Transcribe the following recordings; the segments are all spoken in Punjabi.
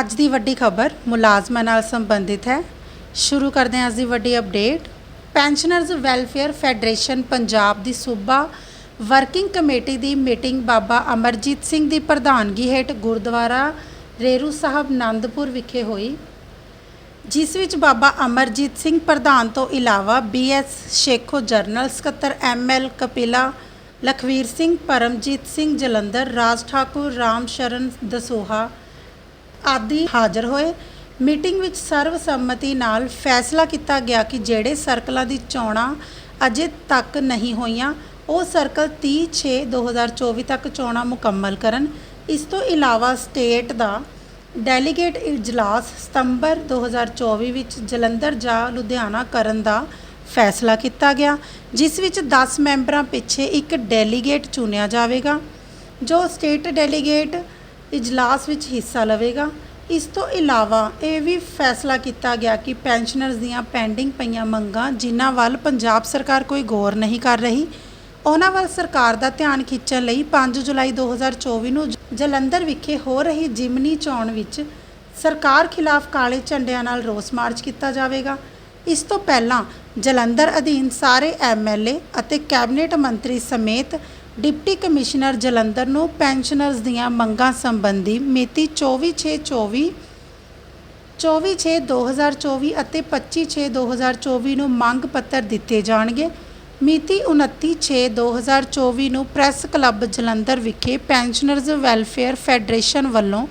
ਅੱਜ ਦੀ ਵੱਡੀ ਖਬਰ ਮੁਲਾਜ਼ਮਾਂ ਨਾਲ ਸੰਬੰਧਿਤ ਹੈ। ਸ਼ੁਰੂ ਕਰਦੇ ਹਾਂ ਅੱਜ ਦੀ ਵੱਡੀ update pensioners welfare federation Punjab ਦੀ ਸੂਬਾ ਵਰਕਿੰਗ ਕਮੇਟੀ ਦੀ ਮੀਟਿੰਗ ਬਾਬਾ ਅਮਰਜੀਤ ਸਿੰਘ ਦੀ ਪ੍ਰਧਾਨਗੀ ਹੇਠ ਗੁਰਦੁਆਰਾ ਰੇਰੂ ਸਾਹਿਬ ਆਨੰਦਪੁਰ ਵਿਖੇ ਹੋਈ। ਜਿਸ ਵਿੱਚ ਬਾਬਾ ਅਮਰਜੀਤ ਸਿੰਘ ਪ੍ਰਧਾਨ ਤੋਂ ਇਲਾਵਾ ਬੀਐਸ ਸ਼ੇਖੋ ਜਰਨਲ ਸਕੱਤਰ ਐਮਐਲ ਕਪਿਲਾ, ਲਖਵੀਰ ਸਿੰਘ, ਪਰਮਜੀਤ ਸਿੰਘ ਜਲੰਧਰ, ਰਾਜ ਠਾਕੁਰ, ਰਾਮ ਸ਼ਰਨ ਦਸੋਹਾ ਆਦਿ ਹਾਜ਼ਰ ਹੋਏ। ਮੀਟਿੰਗ ਵਿੱਚ ਸਰਵਸੰਮਤੀ ਨਾਲ ਫੈਸਲਾ ਕੀਤਾ ਗਿਆ ਕਿ ਜਿਹੜੇ ਸਰਕਲਾਂ ਦੀ ਚੋਣਾਂ ਅਜੇ ਤੱਕ ਨਹੀਂ ਹੋਈਆਂ, ਉਹ ਸਰਕਲ 30/6/2024 ਤੱਕ ਚੋਣਾਂ ਮੁਕੰਮਲ ਕਰਨ। ਇਸ ਤੋਂ ਇਲਾਵਾ ਸਟੇਟ ਦਾ ਡੈਲੀਗੇਟ ਇਜਲਾਸ ਸਤੰਬਰ 2024 ਵਿੱਚ ਜਲੰਧਰ ਜਾਂ ਲੁਧਿਆਣਾ ਕਰਨ ਦਾ ਫੈਸਲਾ ਕੀਤਾ ਗਿਆ, ਜਿਸ ਵਿੱਚ 10 ਮੈਂਬਰਾਂ ਪਿੱਛੇ ਇੱਕ ਡੈਲੀਗੇਟ ਚੁਣਿਆ ਜਾਵੇਗਾ, ਜੋ ਸਟੇਟ ਡੈਲੀਗੇਟ ਇਜਲਾਸ ਵਿੱਚ ਹਿੱਸਾ ਲਵੇਗਾ। ਇਸ ਤੋਂ ਇਲਾਵਾ ਇਹ ਵੀ ਫੈਸਲਾ ਕੀਤਾ ਗਿਆ ਕਿ ਪੈਨਸ਼ਨਰਸ ਦੀਆਂ ਪੈਂਡਿੰਗ ਪਈਆਂ ਮੰਗਾਂ, ਜਿਨ੍ਹਾਂ ਵੱਲ ਪੰਜਾਬ ਸਰਕਾਰ ਕੋਈ ਗੌਰ ਨਹੀਂ ਕਰ ਰਹੀ, ਉਹਨਾਂ ਵੱਲ ਸਰਕਾਰ ਦਾ ਧਿਆਨ ਖਿੱਚਣ ਲਈ 5 ਜੁਲਾਈ 2024 ਨੂੰ ਜਲੰਧਰ ਵਿਖੇ ਹੋ ਰਹੀ ਜਿਮਨੀ ਚੋਣ ਵਿੱਚ ਸਰਕਾਰ ਖਿਲਾਫ ਕਾਲੇ ਝੰਡਿਆਂ ਨਾਲ ਰੋਸ ਮਾਰਚ ਕੀਤਾ ਜਾਵੇਗਾ। ਇਸ ਤੋਂ ਪਹਿਲਾਂ ਜਲੰਧਰ ਅਧੀਨ ਸਾਰੇ ਐਮਐਲਏ ਅਤੇ ਕੈਬਨਿਟ ਮੰਤਰੀ ਸਮੇਤ ਡਿਪਟੀ ਕਮਿਸ਼ਨਰ ਜਲੰਧਰ ਨੂੰ ਪੈਨਸ਼ਨਰਜ਼ ਦੀਆਂ ਮੰਗਾਂ ਸੰਬੰਧੀ ਮਿਤੀ 24/6/24 24/6/2024 ਅਤੇ 25/6/2024 ਨੂੰ ਮੰਗ ਪੱਤਰ ਦਿੱਤੇ ਜਾਣਗੇ। ਮਿਤੀ 29/6/2024 ਨੂੰ ਪ੍ਰੈਸ ਕਲੱਬ ਜਲੰਧਰ ਵਿਖੇ ਪੈਨਸ਼ਨਰਜ਼ ਵੈਲਫੇਅਰ ਫੈਡਰੇਸ਼ਨ ਵੱਲੋਂ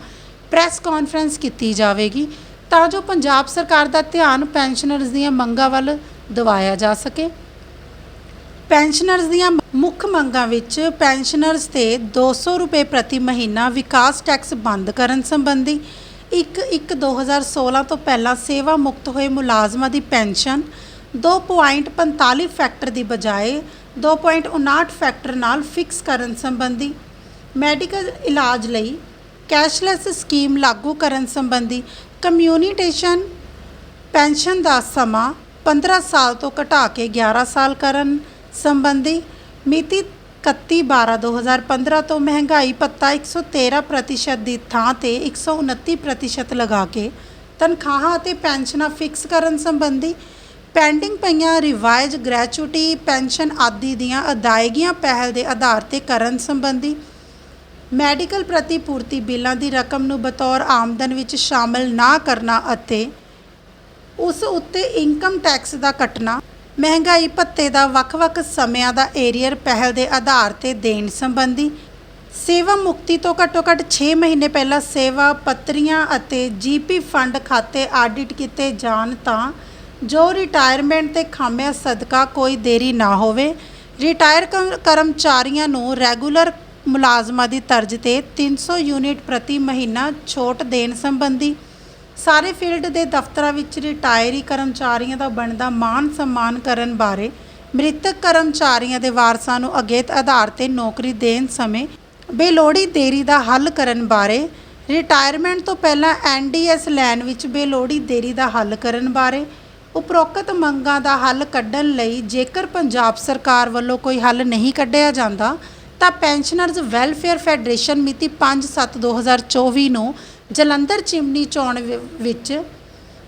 ਪ੍ਰੈਸ ਕਾਨਫਰੰਸ ਕੀਤੀ ਜਾਵੇਗੀ ਤਾਂ ਜੋ ਪੰਜਾਬ ਸਰਕਾਰ ਦਾ ਧਿਆਨ ਪੈਨਸ਼ਨਰਜ਼ ਦੀਆਂ ਮੰਗਾਂ ਵੱਲ ਦਿਵਾਇਆ ਜਾ ਸਕੇ। ਪੈਨਸ਼ਨਰਜ਼ ਦੀਆਂ ਮੁੱਖ ਮੰਗਾਂ ਵਿੱਚ ਪੈਨਸ਼ਨਰਸ ਤੇ 200 ਰੁਪਏ ਪ੍ਰਤੀ ਮਹੀਨਾ ਵਿਕਾਸ ਟੈਕਸ ਬੰਦ ਕਰਨ ਸੰਬੰਧੀ 1/1/2016 ਤੋਂ ਪਹਿਲਾਂ ਸੇਵਾ ਮੁਕਤ ਹੋਏ ਮੁਲਾਜ਼ਮਾਂ ਦੀ ਪੈਨਸ਼ਨ 2.45 ਫੈਕਟਰ ਦੀ ਬਜਾਏ 2.59 ਫੈਕਟਰ ਨਾਲ ਫਿਕਸ ਕਰਨ ਸੰਬੰਧੀ ਮੈਡੀਕਲ ਇਲਾਜ ਲਈ ਕੈਸ਼ਲੈਸ ਸਕੀਮ ਲਾਗੂ ਕਰਨ ਸੰਬੰਧੀ ਕਮਿਊਨੀਟੇਸ਼ਨ ਪੈਨਸ਼ਨ ਦਾ ਸਮਾਂ 15 ਸਾਲ ਤੋਂ ਘਟਾ ਕੇ 11 ਸਾਲ ਕਰਨ ਸੰਬੰਧੀ ਮਿਤੀ 31/12/2015 ਤੋਂ ਮਹਿੰਗਾਈ ਭੱਤਾ 113% ਦੀ ਥਾਂ ਤੇ 129% ਲਗਾ ਕੇ ਤਨਖਾਹਾਂ ਅਤੇ ਪੈਨਸ਼ਨਾਂ ਫਿਕਸ ਕਰਨ ਸੰਬੰਧੀ ਪੈਂਡਿੰਗ ਪਈਆਂ ਰਿਵਾਈਜ਼ ਗ੍ਰੈਚੁਇਟੀ ਪੈਨਸ਼ਨ ਆਦਿ ਦੀਆਂ ਅਦਾਇਗੀਆਂ ਪਹਿਲ ਦੇ ਆਧਾਰ ਤੇ ਕਰਨ ਸੰਬੰਧੀ ਮੈਡੀਕਲ ਪ੍ਰਤੀਪੂਰਤੀ ਬਿੱਲਾਂ ਦੀ ਰਕਮ ਨੂੰ ਬਤੌਰ ਆਮਦਨ ਵਿੱਚ ਸ਼ਾਮਲ ਨਾ ਕਰਨਾ ਅਤੇ ਉਸ ਉੱਤੇ ਇਨਕਮ ਟੈਕਸ ਦਾ ਕੱਟਣਾ ਮਹਿੰਗਾਈ ਭੱਤੇ ਦਾ ਵੱਖ-ਵੱਖ ਸਮਿਆਂ ਦਾ ਏਰੀਅਰ ਪਹਿਲ ਦੇ ਆਧਾਰ ਤੇ ਦੇਣ ਸੰਬੰਧੀ ਸੇਵਾ ਮੁਕਤੀ ਤੋਂ ਘੱਟੋ-ਘੱਟ 6 ਮਹੀਨੇ ਪਹਿਲਾਂ ਸੇਵਾ ਪੱਤਰੀਆਂ ਅਤੇ ਜੀਪੀ ਫੰਡ ਖਾਤੇ ਆਡਿਟ ਕੀਤੇ ਜਾਣ ਤਾਂ ਜੋ ਰਿਟਾਇਰਮੈਂਟ ਤੇ ਖਾਮਿਆਂ ਸਦਕਾ ਕੋਈ ਦੇਰੀ ਨਾ ਹੋਵੇ ਰਿਟਾਇਰ ਕਰ- ਕਰਮਚਾਰੀਆਂ ਨੂੰ ਰੈਗੂਲਰ ਮੁਲਾਜ਼ਮਾਂ ਦੀ ਤਰਜ਼ ਤੇ 300 ਯੂਨਿਟ ਪ੍ਰਤੀ ਮਹੀਨਾ ਛੋਟ ਦੇਣ ਸੰਬੰਧੀ ਸਾਰੇ ਫੀਲਡ ਦੇ ਦਫ਼ਤਰਾਂ ਵਿੱਚ ਰਿਟਾਇਰੀ ਕਰਮਚਾਰੀਆਂ ਦਾ ਬਣਦਾ ਮਾਨ ਸਨਮਾਨ ਕਰਨ ਬਾਰੇ ਮ੍ਰਿਤਕ ਕਰਮਚਾਰੀਆਂ ਦੇ ਵਾਰਸਾਂ ਨੂੰ ਅਗੇਤ ਆਧਾਰ ਤੇ ਨੌਕਰੀ ਦੇਣ ਸਮੇਂ ਬੇਲੋੜੀ ਦੇਰੀ ਦਾ ਹੱਲ ਕਰਨ ਬਾਰੇ ਰਿਟਾਇਰਮੈਂਟ ਤੋਂ ਪਹਿਲਾਂ ਐਨਡੀਐਸ ਲੈਣ ਵਿੱਚ ਬੇਲੋੜੀ ਦੇਰੀ ਦਾ ਹੱਲ ਕਰਨ ਬਾਰੇ, ਉਪਰੋਕਤ ਮੰਗਾਂ ਦਾ ਹੱਲ ਕੱਢਣ ਲਈ ਜੇਕਰ ਪੰਜਾਬ ਸਰਕਾਰ ਵੱਲੋਂ ਕੋਈ ਹੱਲ ਨਹੀਂ ਕੱਢਿਆ ਜਾਂਦਾ ਤਾਂ ਪੈਨਸ਼ਨਰਜ਼ ਵੈਲਫੇਅਰ ਫੈਡਰੇਸ਼ਨ ਮਿਤੀ 5/7/2024 ਨੂੰ ਜਲੰਧਰ ਚਿਮਨੀ ਚੋਣ ਵਿ- ਵਿੱਚ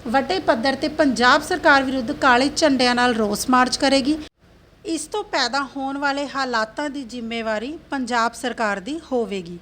ਵੱਡੇ ਪੱਧਰ ਤੇ ਪੰਜਾਬ ਸਰਕਾਰ ਵਿਰੁੱਧ ਕਾਲੇ ਝੰਡਿਆਂ ਨਾਲ ਰੋਸ ਮਾਰਚ ਕਰੇਗੀ। ਇਸ ਤੋਂ ਪੈਦਾ ਹੋਣ ਵਾਲੇ ਹਾਲਾਤਾਂ ਦੀ ਜ਼ਿੰਮੇਵਾਰੀ ਪੰਜਾਬ ਸਰਕਾਰ ਦੀ ਹੋਵੇਗੀ।